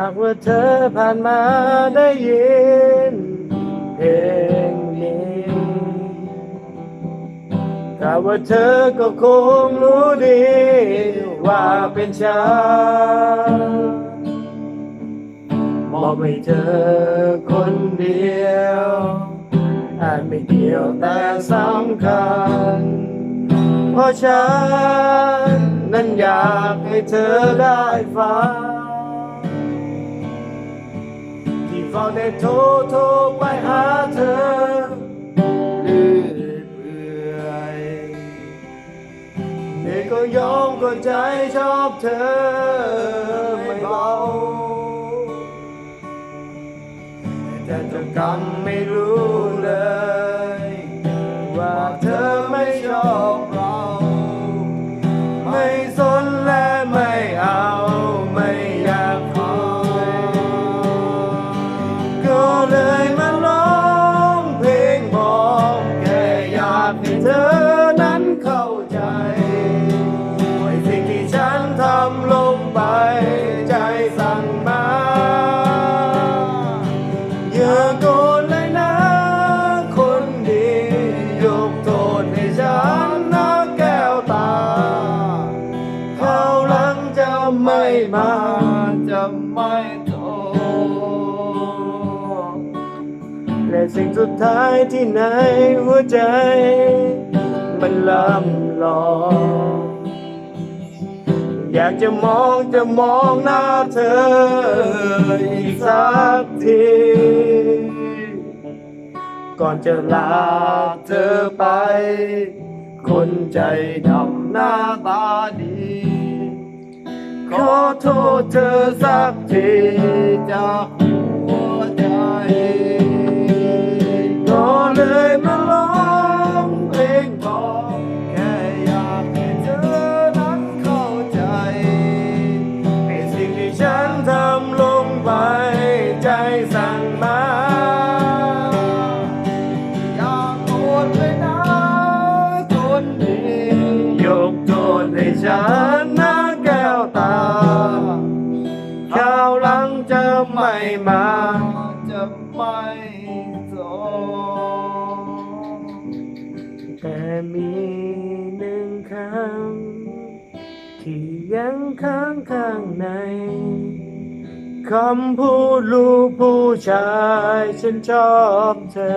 หากว่าเธอผ่านมาได้ยินเพลงนี้กะว่าเธอก็คงรู้ดี ว่าเป็นฉันมอบให้เธอคนเดียวอาจไม่เกี่ยวแต่สำคัญ เพราะฉัน นั้นอยากให้เธอได้ฟัง เฝ้าแต่โทรโทรไปหาเธอเรื่อยเปื่อยนี่ก็ยอมก็ใจชอบเธอไม่เบาแต่เจะกำไม่รู้ ม่มาจะไม่โทและสิ่งสุดท้ายที่ในหัวใจ มันลำลองอยากจะมองจะมองหน้าเธออีกสักที ก่อนจะลาเธอไป คนใจดำหน้าตาดี ขอโทษเธอสักทีจากหัวใจก็เลยมาร้องเพลงบอกแค่อยากให้เธอนั้นเข้าใจในสิ่งที่ฉันทำลงไปใจสั่งมา ม่มาจะไม่สนแต่มีหนึ่งคำที่ยังค้างข้างในคำพูดลูกผู้ชายฉันชอบเธอ